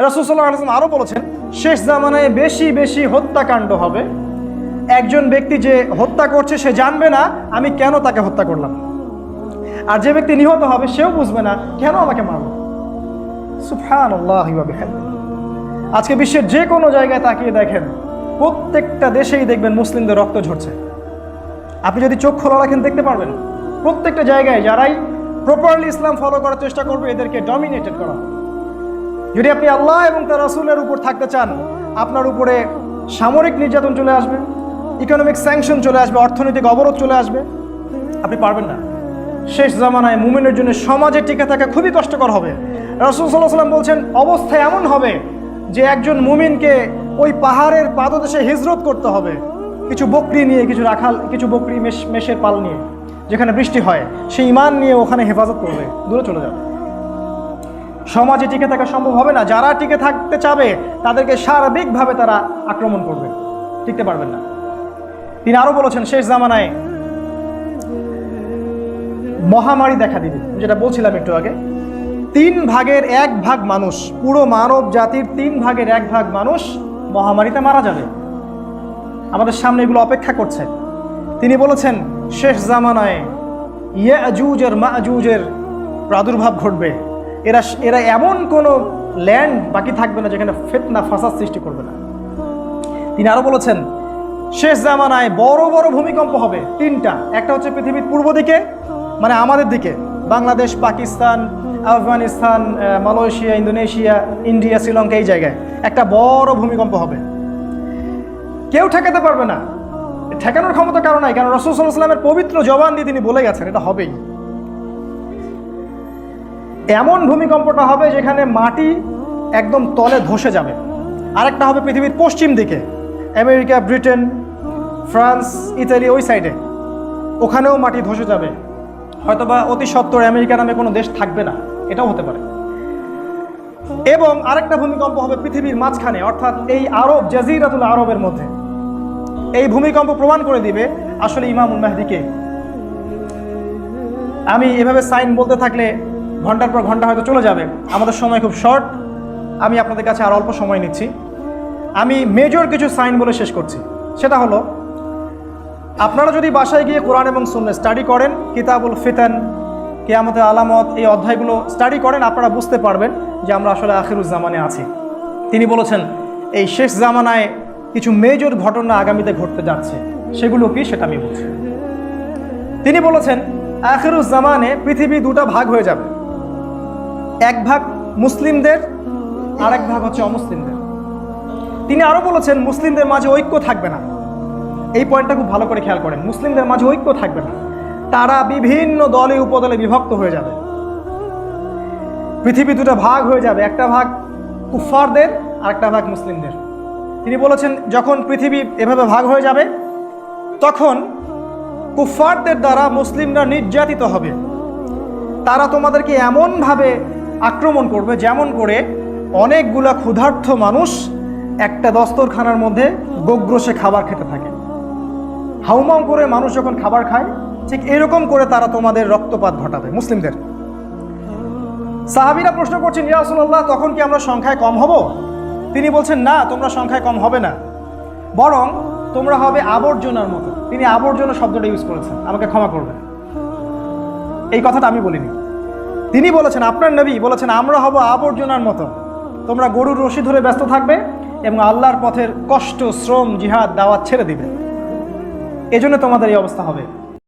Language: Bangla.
রাসুসাল্লাহ আরও বলেছেন, শেষ জামানায় বেশি বেশি হত্যাকাণ্ড হবে। একজন ব্যক্তি যে হত্যা করছে, সে জানবে না, আমি কেন তাকে হত্যা করলাম। আর যে ব্যক্তি নিহত হবে, সেও বুঝবে না, কেন আমাকে মারলো? সুফান আজকে বিশ্বের যে কোনো জায়গায় তাকিয়ে দেখেন, প্রত্যেকটা দেশেই দেখবেন মুসলিমদের রক্ত ঝরছে। আপনি যদি চোখ খোলা রাখেন, দেখতে পারবেন, প্রত্যেকটা জায়গায় যারাই প্রপারলি ইসলাম ফলো করার চেষ্টা করবে, এদেরকে ডমিনেটেড করা। হবে। যদি আপনি আল্লাহ এবং তার রাসূলের উপর থাকতে চান, আপনার উপরে সামরিক নির্যাতন চলে আসবে ইকোনমিক স্যাংশন চলে আসবে, অর্থনৈতিক অবরোধ চলে আসবে, আপনি পারবেন না। শেষ জামানায় মুমিনের জন্য সমাজে টিকে থাকা খুবই কষ্টকর হবে। রাসুল সাল্লাহ সাল্লাম বলছেন, অবস্থা এমন হবে যে একজন মুমিনকে ওই পাহাড়ের পাদদেশে হিজরত করতে হবে। কিছু বকরি নিয়ে, কিছু রাখাল, কিছু বকরি মেষ মেষের পাল নিয়ে, যেখানে বৃষ্টি হয়, সেই ইমান নিয়ে ওখানে হেফাজত করবে। দূরে চলে যাবে। সমাজে টিকে থাকা সম্ভব হবে না। যারা টিকে থাকতে চাবে, তাদেরকে সার্বিকভাবে তারা আক্রমণ করবে। টিকতে পারবেন না। তিনি আরও বলেছেন, শেষ জামানায় মহামারী দেখা দিবে। যেটা বলছিলাম একটু আগে। তিন ভাগের এক ভাগ মানুষ, পুরো মানব জাতির তিন ভাগের এক ভাগ মানুষ মহামারীতে মারা যাবে। আমাদের সামনে এগুলো অপেক্ষা করছে। তিনি বলেছেন, শেষ জামানায় ইয়াজুজের মাজুজের প্রাদুর্ভাব ঘটবে। এরা এরা এমন কোনো ল্যান্ড বাকি থাকবে না যেখানে ফেতনা, ফাসাদ সৃষ্টি করবে না। তিনি আরও বলেছেন, শেষ জামানায় বড় বড় ভূমিকম্প হবে তিনটা। একটা হচ্ছে পৃথিবীর পূর্ব দিকে মানে আমাদের দিকে। Bangladesh, Pakistan, Afghanistan Malaysia, Indonesia, India, Sri Lanka এই জায়গায় একটা বড় ভূমিকম্প হবে। কেউ ঠেকাতে পারবে না। ঠেকানোর ক্ষমতা কারণ নাই, কারণ রসুল সাল্লাহ সাল্লামের পবিত্র জবান দিয়ে তিনি বলে গেছেন, এটা হবেই। এমন ভূমিকম্পটা হবে যেখানে মাটি একদম তলে ধসে যাবে। আরেকটা হবে পৃথিবীর পশ্চিম দিকে, আমেরিকা, ব্রিটেন, ফ্রান্স, ইতালি, ওই সাইডে। ওখানেও মাটি ধসে যাবে। হয়তোবা অতি সত্বর আমেরিকা নামে কোনো দেশ থাকবে না, এটাও হতে পারে। এবং আরেকটা ভূমিকম্প হবে পৃথিবীর মাঝখানে, অর্থাৎ এই আরব, জাজিরাতুল আরবের মধ্যে। এই ভূমিকম্প প্রমাণ করে দিবে আসলে ইমামুল মেহদিকে। আমি এভাবে সাইন বলতে থাকলে ঘণ্টার পর ঘণ্টা হয়তো চলে যাবে। আমাদের সময় খুব শর্ট আমি আপনাদের কাছে আর অল্প সময় নিচ্ছি। আমি মেজর কিছু সাইন বলে শেষ করছি। সেটা হলো, আপনারা যদি বাসায় গিয়ে কোরআন এবং সুন্নে স্টাডি করেন, কিতাবুল ফিতান, কেয়ামতের আলামত, এই অধ্যায়গুলো স্টাডি করেন, আপনারা বুঝতে পারবেন যে আমরা আসলে আখিরুজ্জামানে আছি। তিনি বলেছেন, এই শেষ জামানায় কিছু মেজর ঘটনা আগামীতে ঘটতে যাচ্ছে। সেগুলো কি সেটা আমি বলছি তিনি বলেছেন আখিরুজ্জামানে পৃথিবী দুটা ভাগ হয়ে যাবে। এক ভাগ মুসলিমদের আর এক ভাগ হচ্ছে অমুসলিমদের। তিনি আরও বলেছেন, মুসলিমদের মাঝে ঐক্য থাকবে না। এই পয়েন্টটা খুব ভালো করে খেয়াল করেন। মুসলিমদের মাঝে ঐক্য থাকবে না। তারা বিভিন্ন দলে, উপদলে বিভক্ত হয়ে যাবে। পৃথিবী দুটো ভাগ হয়ে যাবে। একটা ভাগ কুফারদের আর একটা ভাগ মুসলিমদের। তিনি বলেছেন, যখন পৃথিবী এভাবে ভাগ হয়ে যাবে, তখন কুফারদের দ্বারা মুসলিমরা নির্যাতিত হবে। তারা তোমাদেরকে এমনভাবে আক্রমণ করবে, যেমন করে অনেকগুলা ক্ষুধার্থ মানুষ একটা দস্তরখানার মধ্যে গোগ্রসে খাবার খেতে থাকে। হাউমাউ করে মানুষ যখন খাবার খায়, ঠিক এরকম করে তারা তোমাদের রক্তপাত ঘটাবে, মুসলিমদের। সাহাবিরা প্রশ্ন করছেন ইয়াসুল্লাহ তখন কি আমরা সংখ্যায় কম হব? তিনি বলছেন, না, তোমরা সংখ্যায় কম হবে না। বরং তোমরা হবে আবর্জনার মতো। তিনি আবর্জনা শব্দটা ইউজ করেছেন। আমাকে ক্ষমা করবেন। এই কথাটা আমি বলিনি। তিনি বলেছেন, আপনার নবী বলেছেন, আমরা হব আবর্জনার মতো। তোমরা গরুর রশি ধরে ব্যস্ত থাকবে এবং আল্লাহর পথের কষ্ট, শ্রম, জিহাদ, দাওয়াত ছেড়ে দিবে। এজন্য তোমাদের এই অবস্থা হবে।